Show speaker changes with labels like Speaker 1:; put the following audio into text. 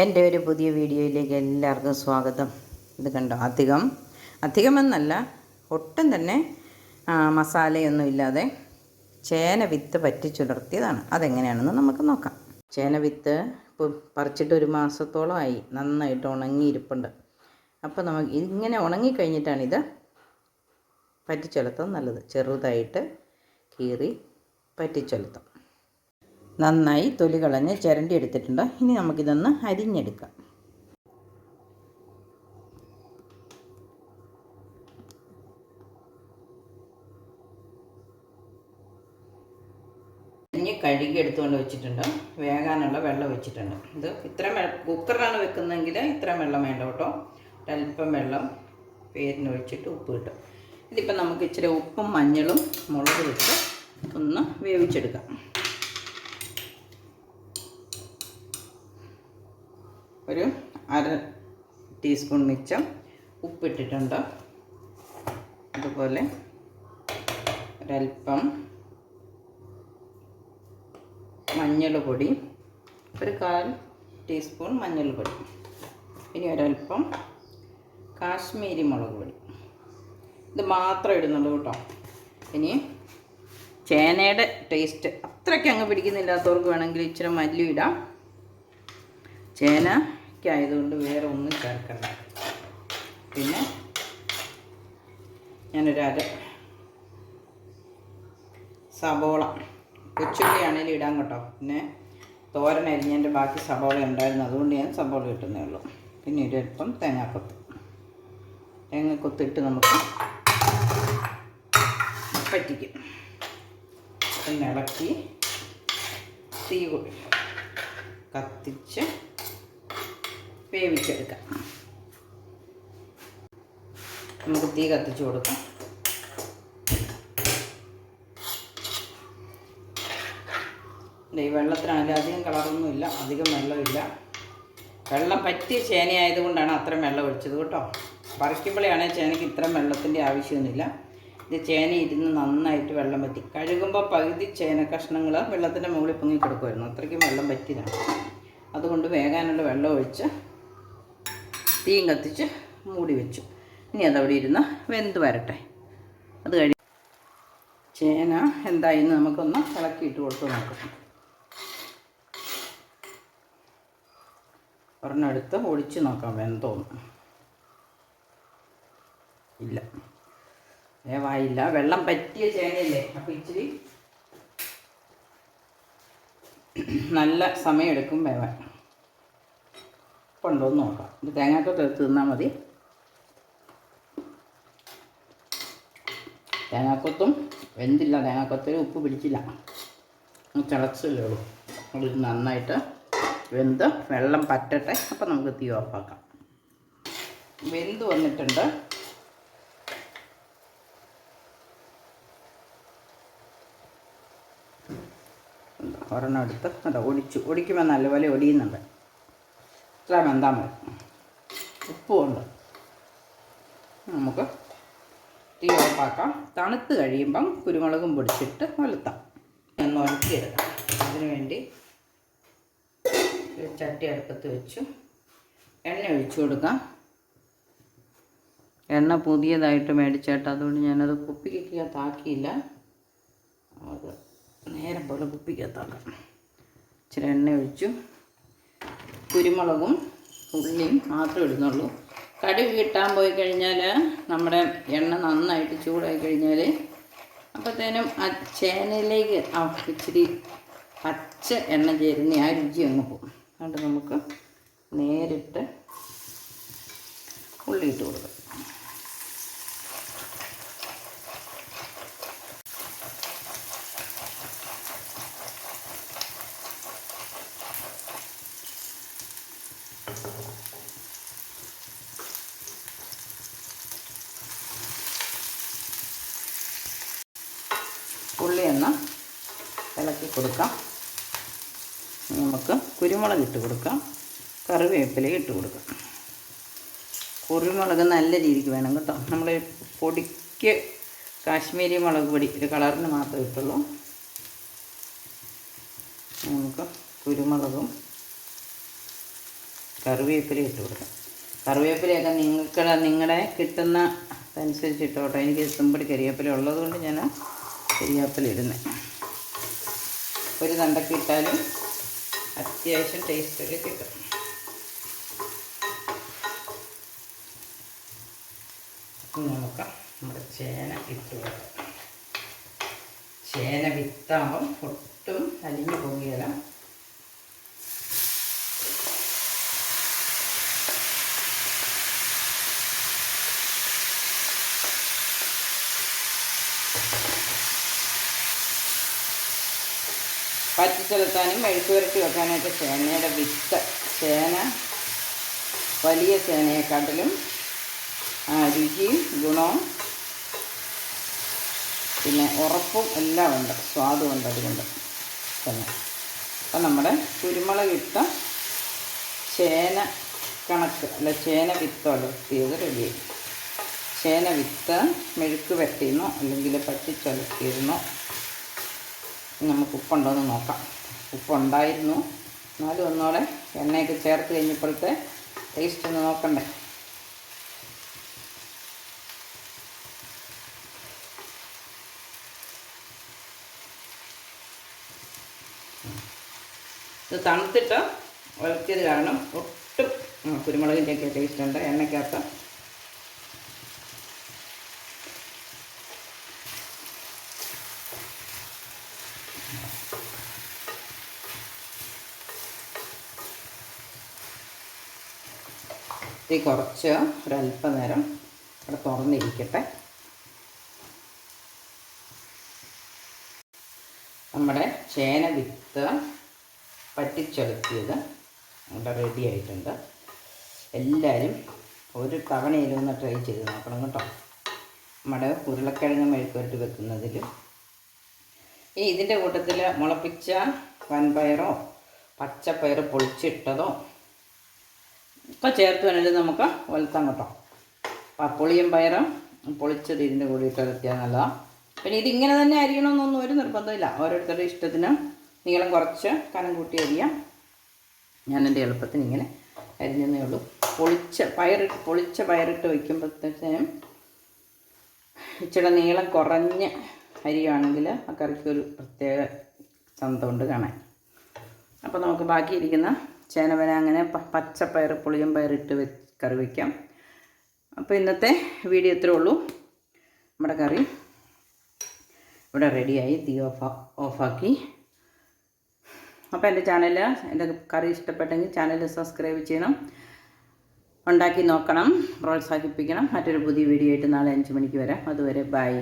Speaker 1: എന്റെ ഒരു പുതിയ വീഡിയോയിലേക്ക് എല്ലാവർക്കും സ്വാഗതം. ഇത് കണ്ടോ? അധികം. അധികമെന്നല്ല ഒട്ടും തന്നെ മസാലയൊന്നും ഇല്ലാതെ ചേന വിത്ത് പറ്റിച്ചുലർത്തിയതാണ് അതെങ്ങനെയാണെന്ന് നമുക്ക് നോക്കാം. ചേന വിത്ത് ഇപ്പോൾ പറിച്ചിട്ട് ഒരു മാസത്തോളമായി നന്നായിട്ട് ഉണങ്ങിയിരിപ്പുണ്ട്. അപ്പോൾ നമുക്ക് ഇങ്ങനെ ഉണങ്ങിക്കഴിഞ്ഞിട്ടാണിത് പറ്റിച്ചുലർത്താൻ നല്ലത്. ചെറുതായിട്ട് കീറി പറ്റിച്ചുലർത്താം നന്നായി തൊലി കളഞ്ഞ് ചിരണ്ടി എടുത്തിട്ടുണ്ട് ഇനി നമുക്കിതൊന്ന് അരിഞ്ഞെടുക്കാം. അരിഞ്ഞ് കഴുകി എടുത്തുകൊണ്ട് വെച്ചിട്ടുണ്ട്. വേകാനുള്ള വെള്ളം വെച്ചിട്ടുണ്ട് ഇത് ഇത്രയും കുക്കറിലാണ് വെക്കുന്നതെങ്കിൽ ഇത്രയും വെള്ളം വേണ്ട കേട്ടോ. ഒരല്പം വെള്ളം പേരിന് ഒഴിച്ചിട്ട് ഉപ്പ് കിട്ടും ഇതിപ്പോൾ നമുക്ക് ഇച്ചിരി ഉപ്പും മഞ്ഞളും മുളക് വെച്ച് ഒന്ന് വേവിച്ചെടുക്കാം. ഒരു അര ടീസ്പൂൺ മിച്ചം ഉപ്പിട്ടിട്ടുണ്ട്. അതുപോലെ ഒരൽപ്പം മഞ്ഞൾ ഒരു കാൽ ടീസ്പൂൺ മഞ്ഞൾ പൊടി ഇനി ഒരൽപ്പം കാശ്മീരി മുളക് പൊടി. ഇത് മാത്രം ഇടുന്നുള്ളൂ കേട്ടോ. ഇനി ചേനയുടെ ടേസ്റ്റ് അത്രയ്ക്ക് അങ്ങ് പിടിക്കുന്നില്ലാത്തവർക്ക് വേണമെങ്കിൽ ഇച്ചിരി മല്ലി ഇടാം ചേനയ്ക്കായതുകൊണ്ട് വേറെ ഒന്നും ചേർക്കണ്ട. പിന്നെ ഞാനൊരു അര സബോള. കൊച്ചുള്ളി ആണെങ്കിലും ഇടാൻ കേട്ടോ. പിന്നെ തോരൻ അരിഞ്ഞതിന്റെ ബാക്കി സബോള ഉണ്ടായിരുന്നു. അതുകൊണ്ട് ഞാൻ സബോള കിട്ടുന്നേ ഉള്ളൂ. പിന്നെ ഒരൽപ്പം തേങ്ങാക്കൊത്ത്. തേങ്ങാക്കൊത്തിട്ട് നമുക്ക് പറ്റിക്കും. പിന്നെ ഇളക്കി തീ കത്തിച്ച് വേവിച്ചെടുക്കാം. നമുക്ക് തീ കത്തിച്ചു കൊടുക്കാം. ഈ വെള്ളത്തിനായാലും അധികം കളറൊന്നുമില്ല അധികം വെള്ളമില്ല. വെള്ളം പറ്റിയ ചേനയായതുകൊണ്ടാണ് അത്രയും വെള്ളം ഒഴിച്ചത് കേട്ടോ. പറിക്കുമ്പോഴാണെങ്കിൽ ചേനയ്ക്ക് ഇത്രയും വെള്ളത്തിന്റെ ആവശ്യമൊന്നുമില്ല. ഇത് ചേന ഇരുന്ന് നന്നായിട്ട് വെള്ളം പറ്റി കഴുകുമ്പോൾ പകുതി ചേന കഷ്ണങ്ങൾ വെള്ളത്തിന്റെ മുകളിൽ പൊങ്ങി കിടക്കുമായിരുന്നു. അത്രയ്ക്കും വെള്ളം പറ്റിയതാണ്. അതുകൊണ്ട് വേഗാനുള്ള വെള്ളം ഒഴിച്ച് തീയും കത്തിച്ച് മൂടി വെച്ചു. ഇനി അതവിടെ ഇരുന്ന് വെന്ത് വരട്ടെ. അത് കഴി ചേന എന്തായിന്ന് നമുക്കൊന്ന് ഇളക്കിയിട്ട് കൊടുത്ത് നോക്കാം. ഒരെണ്ണെടുത്ത് ഒഴിച്ച് നോക്കാം വെന്തോന്ന്. ഇല്ല. വേവായില്ല വെള്ളം പറ്റിയ ചേനയല്ലേ. അപ്പോൾ ഇച്ചിരി നല്ല സമയമെടുക്കും വേവാൻ. കൊണ്ടുവന്ന് നോക്കാം. ഇത് തേങ്ങാക്കൊത്ത് തിന്നാൽ മതി. തേങ്ങാക്കൊത്തും വെന്തില്ല. തേങ്ങാക്കൊത്തിൽ ഉപ്പ് പിടിച്ചില്ല. തിളച്ചല്ലേ ഉള്ളൂ. അത് നന്നായിട്ട് വെന്ത് വെള്ളം പറ്റട്ടെ. അപ്പം നമുക്ക് തീ ഓഫാക്കാം വെന്ത് വന്നിട്ടുണ്ട്. ഒരെണ്ണം എടുത്ത് അതാ ഒടിച്ചു. ഒടിക്കുമ്പോൾ നല്ലപോലെ ഒടിയുന്നുണ്ട്. ഇത്ര വെന്താൽ മതി? ഉപ്പുമുണ്ട് നമുക്ക് തീ ഓഫാക്കാം. തണുത്ത് കഴിയുമ്പം കുരുമുളകും പൊടിച്ചിട്ട് ഒലത്താം ഒന്ന് എടുക്കാം അതിന് വേണ്ടി ചട്ടി അടുപ്പത്ത് വെച്ചു. എണ്ണ ഒഴിച്ചു കൊടുക്കാം. എണ്ണ പുതിയതായിട്ട് മേടിച്ചേട്ടാ. അതുകൊണ്ട് ഞാനത് കുപ്പിക്കകത്താക്കിയില്ല അത് നേരം പോലെ കുപ്പിക്കകത്താക്കാം. ഇച്ചിരി എണ്ണ ഒഴിച്ചു. കുരുമുളകും ഉള്ളിയും മാത്രമേ ഇടുന്നുള്ളൂ. കടുക് കിട്ടാൻ പോയി കഴിഞ്ഞാൽ നമ്മുടെ എണ്ണ നന്നായിട്ട് ചൂടായി കഴിഞ്ഞാൽ അപ്പോഴത്തേനും ആ ചേനയിലേക്ക് ഇച്ചിരി പച്ച എണ്ണ ചേരുന്ന ആ രുചി അങ്ങ് പോകും. അതുകൊണ്ട് നമുക്ക് നേരിട്ട് ഉള്ളി ഇട്ട് കൊടുക്കാം. ഉള്ളി ഒന്ന് ഇളക്കി കൊടുക്കാം. നമുക്ക് കുരുമുളക് ഇട്ട് കൊടുക്കാം. കറിവേപ്പില ഇട്ട് കൊടുക്കാം. കുരുമുളക് നല്ല രീതിക്ക് വേണം കേട്ടോ. നമ്മൾ പൊടിക്ക് കാശ്മീരി മുളക് പൊടി ഒരു കളറിന് മാത്രമേ ഇട്ടുള്ളൂ. നമുക്ക് കുരുമുളകും കറിവേപ്പില ഇട്ട് കൊടുക്കാം. കറിവേപ്പിലയൊക്കെ നിങ്ങൾക്ക് നിങ്ങളുടെ കിട്ടുന്ന അതനുസരിച്ച് ഇട്ടോട്ടോ. എനിക്ക് തുമ്പടി കരിവേപ്പില ഉള്ളതുകൊണ്ട് ഞാൻ കരിവേപ്പില ഇടുന്നത് ഒരു തണ്ടൊക്കെ ഇട്ടാലും അത്യാവശ്യം ടേസ്റ്റൊക്കെ കിട്ടും. നോക്കാം നമ്മുടെ ചേന ഇട്ട് കൊടുക്കാം. ചേന വിത്താകുമ്പം ഒട്ടും അലിഞ്ഞു പോകുകയില്ല. പറ്റിച്ചെലുത്താനും മെഴുക്ക് പുരട്ടി വെക്കാനായിട്ട് ചേനയുടെ വിത്ത് ചേന വലിയ ചേനയെക്കാട്ടിലും രുചിയും ഗുണവും പിന്നെ ഉറപ്പും എല്ലാം ഉണ്ട് സ്വാദും ഉണ്ട് അതുകൊണ്ട് തന്നെ. അപ്പം നമ്മുടെ കുരുമുളക് ഇട്ട ചേന കണക്ക് അല്ല ചേന വിത്ത് വളർത്തിയത് റെഡിയായി ചേന വിത്ത് മെഴുക്ക് വെട്ടിയിരുന്നോ അല്ലെങ്കിൽ പറ്റിച്ചൊലത്തിയിരുന്നോ നമുക്ക് ഉപ്പുണ്ടോ എന്ന് നോക്കാം. ഉപ്പുണ്ടായിരുന്നു എന്നാലും ഒന്നുകൂടെ എണ്ണയൊക്കെ ചേർത്ത് കഴിഞ്ഞപ്പോഴത്തെ ടേസ്റ്റ് ഒന്ന് നോക്കണ്ടേ. ഇത് തണുത്തിട്ട് ഉലർത്തിയത് കാരണം ഒട്ടും കുരുമുളകിന്റെയൊക്കെ ടേസ്റ്റ് ഉണ്ട്. എണ്ണയ്ക്കകത്ത് തീ കുറച്ച് ഒരല്പനേരം ഇവിടെ തുറന്നിരിക്കട്ടെ. നമ്മുടെ ചേന വിത്ത് പറ്റിച്ചെളുത്തിയത് ഇവിടെ റെഡി ആയിട്ടുണ്ട്. എല്ലാവരും ഒരു തവണയിലൊന്ന് ട്രൈ ചെയ്ത് നോക്കണം കേട്ടോ. നമ്മുടെ ഉരുളക്കിഴങ്ങ് മെഴുക്കുവരട്ടി വെക്കുന്നതിൽ ഈ ഇതിന്റെ കൂട്ടത്തിൽ മുളപ്പിച്ച വൻപയറോ പച്ചപ്പയർ പൊളിച്ചിട്ടതോ ഒക്കെ ചേർത്ത് വേണമെങ്കിൽ നമുക്ക് വലുത്താൻ കേട്ടോ. പപ്പുളിയും പയറും പൊളിച്ചത് ഇതിന്റെ കൂടെ ഇട്ട് ഇളക്കിയാൽ നല്ലതാണ് പിന്നെ ഇതിങ്ങനെ തന്നെ അരിയണമെന്നൊന്നും ഒരു നിർബന്ധമില്ല. ഓരോരുത്തരുടെ ഇഷ്ടത്തിന് നീളം കുറച്ച് കനം കൂട്ടി അരിയാം. ഞാൻ എന്റെ എളുപ്പത്തിന് ഇങ്ങനെ അരിഞ്ഞതേ ഉള്ളൂ. പൊളിച്ച പയറിട്ട് പൊളിച്ച പയറിട്ട് വയ്ക്കുമ്പോഴത്തേനും ഇച്ചിരി നീളം കുറഞ്ഞ് അരിയാണെങ്കിൽ ആ കറിക്ക് ഒരു പ്രത്യേക ചന്തമുണ്ട് കാണാൻ. അപ്പോൾ നമുക്ക് ബാക്കിയിരിക്കുന്ന ചേനവന അങ്ങനെ പച്ചപ്പയർ പുളിയും പയറിട്ട് വെ കറി വയ്ക്കാം അപ്പോൾ ഇന്നത്തെ വീഡിയോ ഇത്രേ ഉള്ളൂ. നമ്മുടെ കറി ഇവിടെ റെഡിയായി തീ ഓഫ് ഓഫാക്കി. അപ്പോൾ എന്റെ ചാനലിൽ എന്റെ കറി ഇഷ്ടപ്പെട്ടെങ്കിൽ ചാനൽ സബ്സ്ക്രൈബ് ചെയ്യണം. ഉണ്ടാക്കി നോക്കണം പ്രോത്സാഹിപ്പിക്കണം. മറ്റൊരു പുതിയ വീഡിയോ ആയിട്ട് നാളെ അഞ്ച് മണിക്ക് വരാം. അതുവരെ ബൈ.